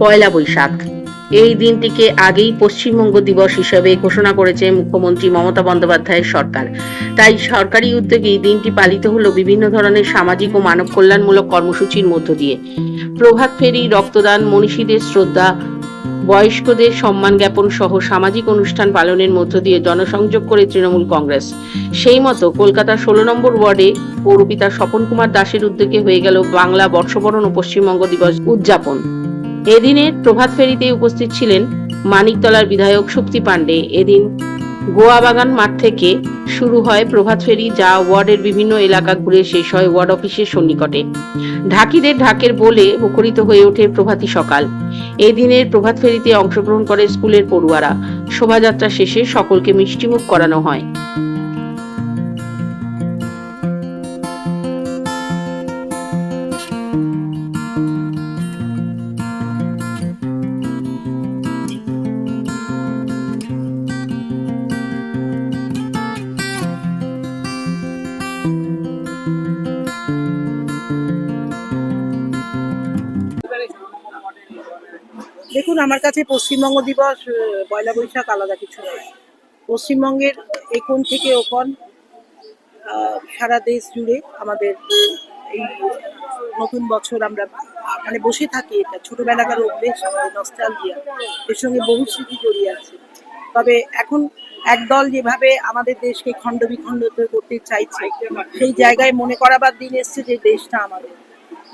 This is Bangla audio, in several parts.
পয়লা বৈশাখ। এই দিনটিকে আগেই পশ্চিমবঙ্গ দিবস হিসেবে ঘোষণা করেছে মুখ্যমন্ত্রী মমতা বন্দ্যোপাধ্যায়ের সরকার। তাই সরকারি উদ্যোগে এই দিনটি পালিত হলো বিভিন্ন ধরনের সামাজিক ও মানব কল্যাণমূলক কর্মসূচির মধ্য দিয়ে। প্রভাত ফেরি, রক্তদান, মনীষীদের শ্রদ্ধা, বয়স্কদের সম্মান জ্ঞাপন সহ সামাজিক অনুষ্ঠান পালনের মধ্য দিয়ে জনসংযোগ করে তৃণমূল কংগ্রেস। সেই মতো কলকাতার ষোলো নম্বর ওয়ার্ডে পৌরপিতা স্বপন কুমার দাসের উদ্যোগে হয়ে গেল বাংলা বর্ষবরণ ও পশ্চিমবঙ্গ দিবস উদযাপন। এদিনের প্রভাত ফেরিতে উপস্থিত ছিলেন মানিকতলার বিধায়ক শক্তি পাণ্ডে। এদিন গোয়া বাগান মাঠ থেকে শুরু হয় প্রভাত ফেরি, যা ওয়ার্ডের বিভিন্ন এলাকা ঘুরে শেষ হয় ওয়ার্ড অফিসের সন্নিকটে। ঢাকিদের ঢাকের বলে মুখরিত হয়ে ওঠে প্রভাতী সকাল। এই দিনের প্রভাত ফেরিতে অংশগ্রহণ করে স্কুলের পড়ুয়ারা। শোভাযাত্রা শেষে সকলকে মিষ্টিমুখ করানো হয়। দেখুন আমার কাছে পশ্চিমবঙ্গ দিবস পয়লা বৈশাখ আলাদা কিছু নয়। পশ্চিমবঙ্গের এখন থেকে ওখন সারা দেশ জুড়ে আমাদের এই নতুন বছর আমরা মানে বসে থাকি এটা। ছোটবেলাকার অভ্যেস, আমাদের নস্টালজিয়া এর সঙ্গে বহু স্মৃতি জড়িয়ে আছে। তবে এখন একদল যেভাবে আমাদের দেশকে খণ্ড বিখণ্ড করতে চাইছে, সেই জায়গায় মনে করাবার দিন এসছে যে দেশটা আমাদের,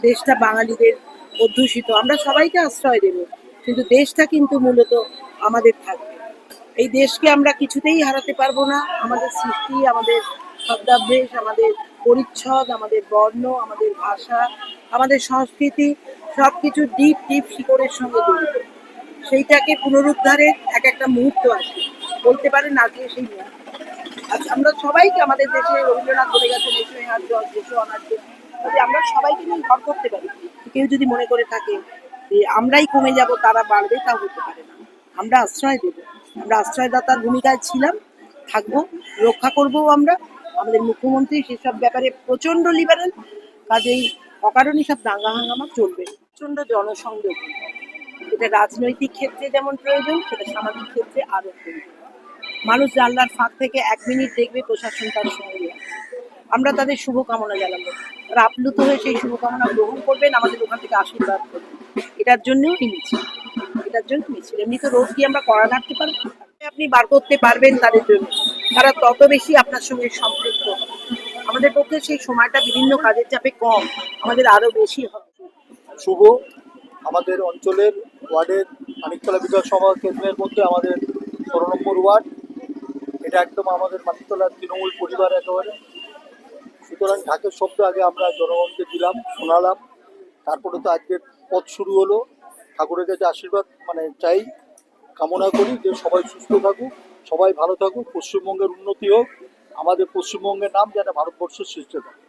দেশটা বাঙালিদের অধ্যুষিত। আমরা সবাইকে আশ্রয় দেব। কিন্তু দেশটা কিন্তু মূলত আমাদের থাকবে। এই দেশকে আমরা কিছুতেই হারাতে পারব না। আমাদের সৃষ্টি, আমাদের শব্দাভ্যেস, আমাদের পরিচ্ছদ, আমাদের বর্ণ, আমাদের ভাষা, আমাদের সংস্কৃতি সব কিছু ডিপ ডিপ শিকড়ের সঙ্গে জড়িত। সেইটাকে পুনরুদ্ধারের এক একটা মুহূর্ত আছে বলতে পারেন আজকে সেই মুহূর্ত। আচ্ছা আমরা সবাইকে আমাদের দেশে রবীন্দ্রনাথ বলে গেছেন এসো জল এসো অনার্য আমরা সবাইকে নিয়ে ঘর করতে পারি, কেউ যদি মনে করে থাকে যে আমরাই কমে যাব, তারা বাড়বে, তা হতে পারে না। আমরা আশ্রয় দেব। আমরা আশ্রয়দাতার ভূমিকায় ছিলাম, থাকব, রক্ষা করব আমরা। আমাদের মুখ্যমন্ত্রী সেসব ব্যাপারে প্রচণ্ড লিবারেল কাজেই অকারণে সব দাঙ্গা হাঙ্গামা চলবে। প্রচণ্ড জনসংযোগ। এটা রাজনৈতিক ক্ষেত্রে যেমন প্রয়োজন, সেটা সামাজিক ক্ষেত্রে আরও প্রয়োজন। মানুষ জানলার ফাঁক থেকে এক মিনিট দেখবে প্রশাসন তার সঙ্গে। আমরা তাদের শুভকামনা জানাব। তারা আপ্লুত হয়ে সেই শুভকামনা গ্রহণ করবেন, আমাদের ওখান থেকে আশীর্বাদ করবেন। এটার জন্যও এই এটার জন্য মিছিল এমনি তো রোজ কি আমরা কড়া নাড়তে পারব। আপনি বার করতে পারবেন তাদের জন্য। তারা তত বেশি আপনার সঙ্গে সম্পৃক্ত। আমাদের পক্ষে সেই সময়টা বিভিন্ন কাজের চাপে কম। আমাদের আরও বেশি হবে। শুভ। আমাদের অঞ্চলের ওয়ার্ডের মানিকতলা বিধানসভা কেন্দ্রের মধ্যে আমাদের ষোলো নম্বর ওয়ার্ড। এটা একদম আমাদের মানিকতলার তৃণমূল পরিবার একেবারে। সুতরাং ঢাকের শব্দ আগে আমরা জনগণকে দিলাম, শোনালাম। তারপরে তো আজকের পথ শুরু হলো। ঠাকুরের কাছে আশীর্বাদ মানে চাই, কামনা করি যে সবাই সুস্থ থাকুক, সবাই ভালো থাকুক, পশ্চিমবঙ্গের উন্নতি হোক। আমাদের পশ্চিমবঙ্গের নাম যেন ভারতবর্ষ সৃষ্টি থাকে